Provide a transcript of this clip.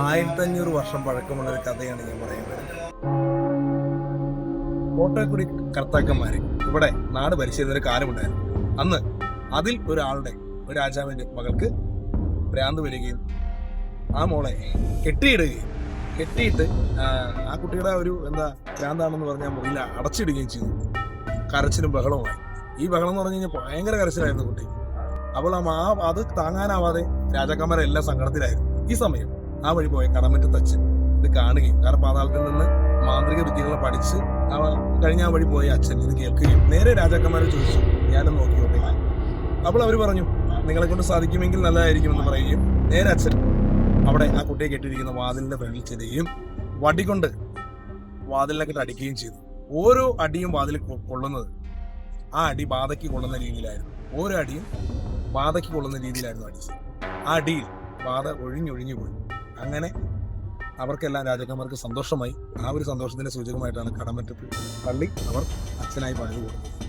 ആയിരത്തഞ്ഞൂറ് വർഷം പഴക്കമുള്ള ഒരു കഥയാണ് ഞാൻ പറയുന്നത്. കോട്ടയക്കുടി കർത്താക്കന്മാര് ഇവിടെ നാട് ഭരിച്ചിരുന്ന ഒരു കാലമുണ്ടായിരുന്നു. അന്ന് അതിൽ ഒരാളുടെ ഒരു രാജാവിന്റെ മകൾക്ക് ഭ്രാന്ത് വരികയും ആ മോളെ കെട്ടിയിടുകയും കെട്ടിയിട്ട് ആ, കുട്ടിയുടെ ഒരു എന്താ ഭ്രാന്താണെന്ന് പറഞ്ഞാൽ മുറിയിൽ അടച്ചിടുകയും ചെയ്തു. കരച്ചിലും ബഹളവുമായി. ഈ ബഹളം എന്ന് പറഞ്ഞു കഴിഞ്ഞാൽ ഭയങ്കര കരച്ചിലായിരുന്നു കുട്ടി. അപ്പോൾ ആ അത് താങ്ങാനാവാതെ രാജാക്കന്മാരെല്ലാം സങ്കടത്തിലായിരുന്നു. ഈ സമയം ആ വഴി പോയ കടമറ്റ അച്ഛൻ ഇത് കാണുകയും കാരണം പാതാളത്തിൽ നിന്ന് മാന്ത്രിക വിദ്യകളെ പഠിച്ച് ആ കഴിഞ്ഞ ആ വഴി പോയ അച്ഛൻ ഇത് കേൾക്കുകയും നേരെ രാജാക്കന്മാരെ ചോദിച്ചു ഞാനും നോക്കിയോട്ടെ അപ്പോൾ അവർ പറഞ്ഞു നിങ്ങളെ കൊണ്ട് സാധിക്കുമെങ്കിൽ നല്ലതായിരിക്കും എന്ന് പറയുകയും നേരെ അച്ഛൻ അവിടെ ആ കുട്ടിയെ കെട്ടിയിരിക്കുന്ന വാതിലിന്റെ ഫ്രണ്ടിൽ ചെല്ലുകയും വടികൊണ്ട് വാതിലിനൊക്കെ അടിക്കുകയും ചെയ്തു. ഓരോ അടിയും വാതിൽ കൊള്ളുന്നത് ആ അടി ബാധയ്ക്ക് കൊള്ളുന്ന രീതിയിലായിരുന്നു. ഓരോ അടിയും ബാധയ്ക്ക് കൊള്ളുന്ന രീതിയിലായിരുന്നു അടി ആ അടിയിൽ ബാധ ഒഴിഞ്ഞൊഴിഞ്ഞു പോയി. അങ്ങനെ അവർക്കെല്ലാം രാജാക്കന്മാർക്ക് സന്തോഷമായി. ആ ഒരു സന്തോഷത്തിന്റെ സൂചകമായിട്ടാണ് കടമറ്റത്ത് പള്ളി അവർ അച്ഛനായി പണിതു കൊടുത്തത്